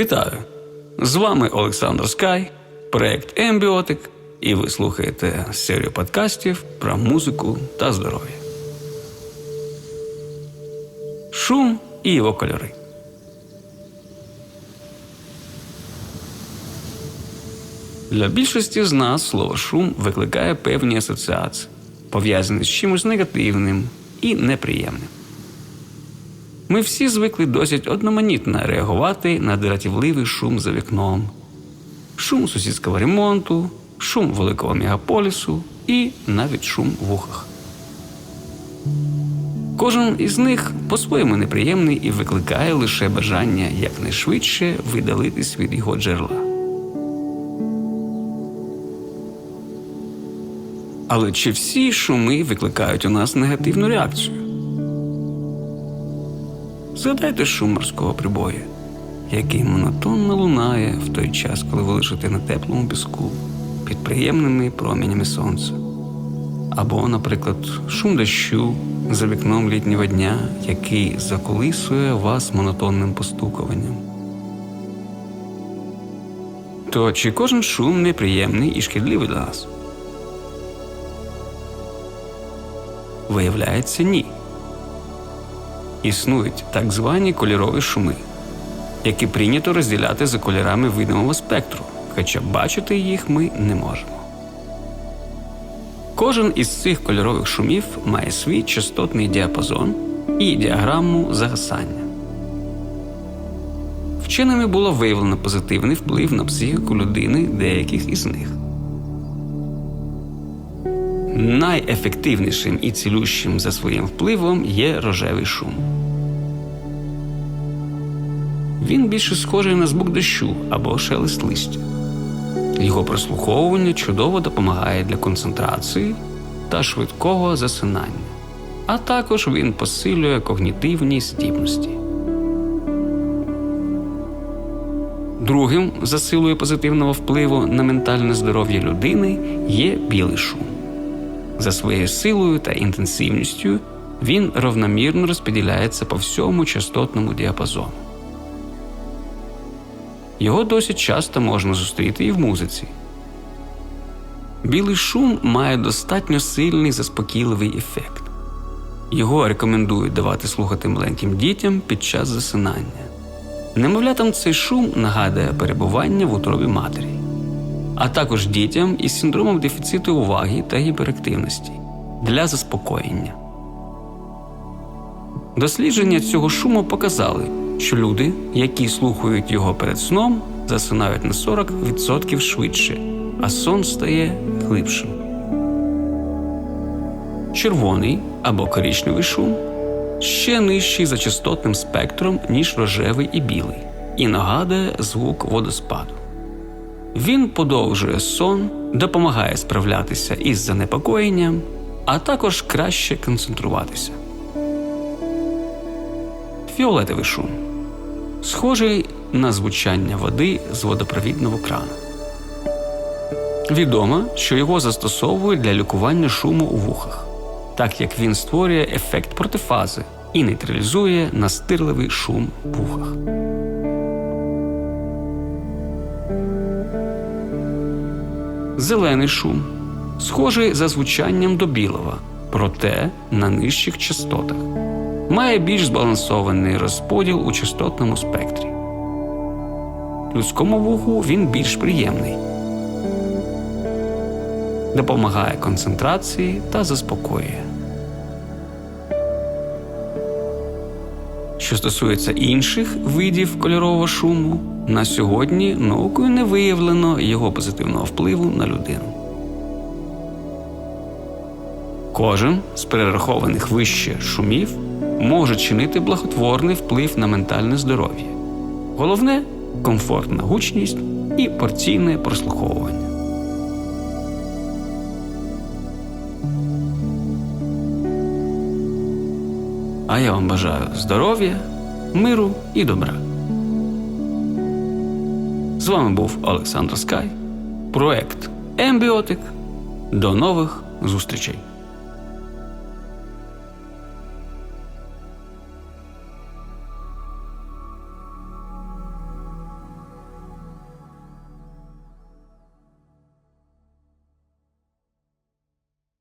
Вітаю! З вами Олександр Скай, проект Ембіотик, і ви слухаєте серію подкастів про музику та здоров'я. Шум і його кольори. Для більшості з нас слово шум викликає певні асоціації, пов'язані з чимось негативним і неприємним. Ми всі звикли досить одноманітно реагувати на дратівливий шум за вікном, шум сусідського ремонту, шум великого мегаполісу і навіть шум в ухах. Кожен із них по-своєму неприємний і викликає лише бажання якнайшвидше видалитись від його джерела. Але чи всі шуми викликають у нас негативну реакцію? Згадайте шум морського прибою, який монотонно лунає в той час, коли ви лежите на теплому піску під приємними променями сонця. Або, наприклад, шум дощу за вікном літнього дня, який заколисує вас монотонним постукуванням. То чи кожен шум неприємний і шкідливий для нас? Виявляється, ні. Існують так звані кольорові шуми, які прийнято розділяти за кольорами видимого спектру, хоча бачити їх ми не можемо. Кожен із цих кольорових шумів має свій частотний діапазон і діаграму загасання. Вченими було виявлено позитивний вплив на психіку людини деяких із них. Найефективнішим і цілющим за своїм впливом є рожевий шум. Він більше схожий на звук дощу або шелест листя. Його прослуховування чудово допомагає для концентрації та швидкого засинання, а також він посилює когнітивні здібності. Другим за силою позитивного впливу на ментальне здоров'я людини є білий шум. За своєю силою та інтенсивністю він равномірно розподіляється по всьому частотному діапазону. Його досить часто можна зустріти і в музиці. Білий шум має достатньо сильний заспокійливий ефект. Його рекомендують давати слухати маленьким дітям під час засинання. Немовлятам цей шум нагадує перебування в утробі матері а також дітям із синдромом дефіциту уваги та гіперактивності для заспокоєння. Дослідження цього шуму показали, що люди, які слухають його перед сном, засинають на 40% швидше, а сон стає глибшим. Червоний або коричневий шум ще нижчий за частотним спектром, ніж рожевий і білий, і нагадує звук водоспаду. Він подовжує сон, допомагає справлятися із занепокоєнням, а також краще концентруватися. Фіолетовий шум схожий на звучання води з водопровідного крана. Відомо, що його застосовують для лікування шуму у вухах, так як він створює ефект протифази і нейтралізує настирливий шум в вухах. Зелений шум схожий за звучанням до білого, проте на нижчих частотах. Має більш збалансований розподіл у частотному спектрі. Людському вуху він більш приємний, допомагає концентрації та заспокоює. Що стосується інших видів кольорового шуму, на сьогодні наукою не виявлено його позитивного впливу на людину. Кожен з перерахованих вище шумів може чинити благотворний вплив на ментальне здоров'я. Головне комфортна гучність і порційне прослуховування. А я вам бажаю здоров'я, миру і добра. З вами був Олександр Скай, проект Ембіотик. До нових зустрічей!